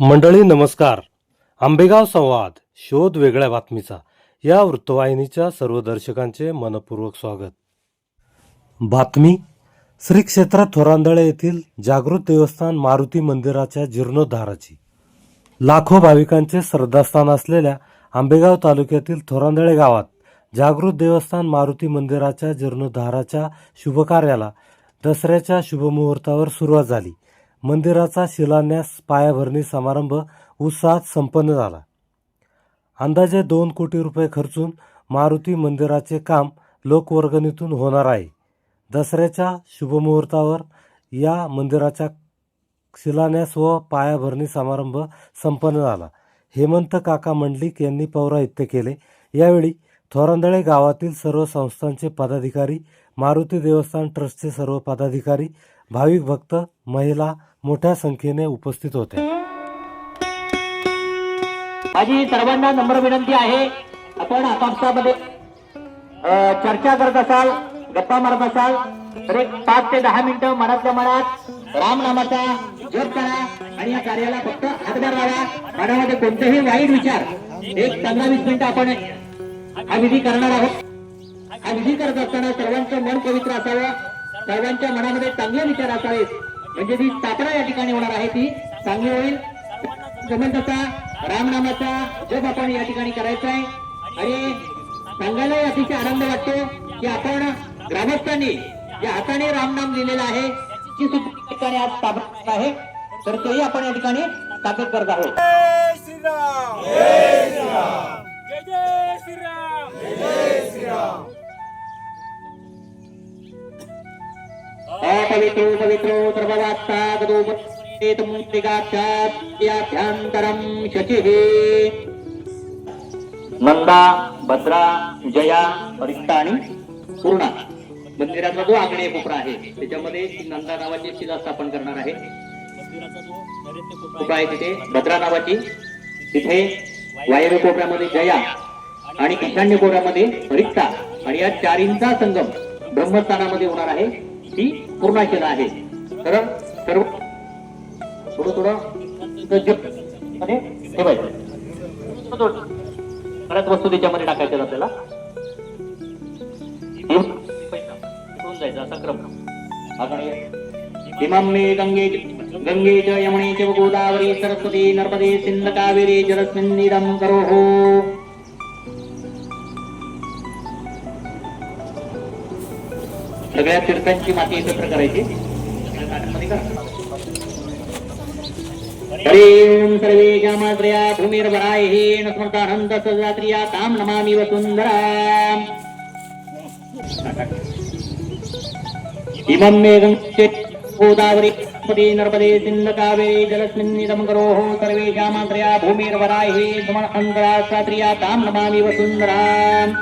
मंडळी नमस्कार. आंबेगाव संवाद शोध वेगळ्या बातमीचा. या वृत्तवाहिनीच्या सर्व दर्शकांचे मनपूर्वक स्वागत. बातमी श्री क्षेत्र थोरांदळे येथील जागृत देवस्थान मारुती मंदिराच्या जीर्णोद्धाराची. लाखो भाविकांचे श्रद्धास्थान असलेल्या आंबेगाव तालुक्यातील थोरांदळे गावात जागृत देवस्थान मारुती मंदिराच्या जीर्णोद्धाराच्या शुभकार्याला दसऱ्याच्या शुभमुहूर्तावर सुरुवात झाली. मंदिराचा शिलान्यास पायाभरणी समारंभ उत्साहात संपन्न झाला. अंदाजे दोन कोटी रुपये खर्चून मारुती मंदिराचे काम लोकवर्गणीतून होणार आहे. दसऱ्याच्या शुभमुहूर्तावर या मंदिराचा शिलान्यास व पायाभरणी समारंभ संपन्न झाला. हेमंत काका मंडलिक यांनी पौराहित्य केले. यावेळी थोरांदळे गावातील सर्व संस्थांचे पदाधिकारी मारुती देवस्थान ट्रस्टचे सर्व पदाधिकारी भाविक भक्त महिला मोठ्या संख्येने उपस्थित होते. माझी सर्वांना नम्र विनंती आहे आपण आपापसामध्ये चर्चा करत असाल गप्पा मारत असाल तर एक पाच ते दहा मिनिटं मनातल्या मनात रामनामाचा जप करा आणि या कार्याला फक्त हातभार लावा. मनामध्ये कोणतेही वाईट विचार एक पंधरा वीस मिनिटं आपण हा विधी करणार आहोत. हा विधी करत असताना सर्वांचं मन पवित्र असावं. सर्वांच्या मनामध्ये चांगले विचार असावेत. म्हणजे जी स्थापना या ठिकाणी होणार आहे ती. चांगली होईल. जमेल रामनामाचा जप आपण या ठिकाणी करायचा आहे. आणि सांगायलाही अतिशय आनंद वाटतो की आपण ग्रामस्थांनी ज्या हाताने रामनाम लिहिलेलं आहे. ती सुद्धा ठिकाणी आज स्थापन आहे. तर तोही आपण या ठिकाणी स्थापित करत आहोत. पवित्रो सर्ववात्ता शचिः नंदा भद्रा जया रिक्ता आणि पूर्णा। मंदिराचा जो आग्नेय कोपरा आहे त्याच्यामध्ये नंदा नावाची शिला स्थापन करणार आहे. कोपरा आहे तिथे भद्रा नावाची. तिथे वायव्य कोपऱ्यामध्ये जया आणि ईशान्य कोपऱ्यामध्ये रिक्ता आणि या चारींचा संगम ब्रह्मस्थानामध्ये होणार आहे. ही पूर्णाशिला आहे. तर सर्व थोडं थोडं मध्ये ठेवायचं थोडं वस्तू त्याच्यामध्ये टाकायच्या आपल्याला. इकडून जायचं असा क्रम. आकडे गंगे गंगे च यमुने च गोदावरी सरस्वती नर्मदे सिंध कावेरी जलस्मिन्निदं करोः सगळ्या तीर्थांची माती एकत्र करायची हरिं सर्वे जामाश्रया भूमिर्वरायः स्मृतानन्द सदात्रिया तां नमामि वसुन्धराम्। इमं मे गङ्गे गोदावरी सरस्वती नर्मदे सिन्ध जलस्मिन्निदं करोः सर्वे तां नमामि वसुन्धराम्।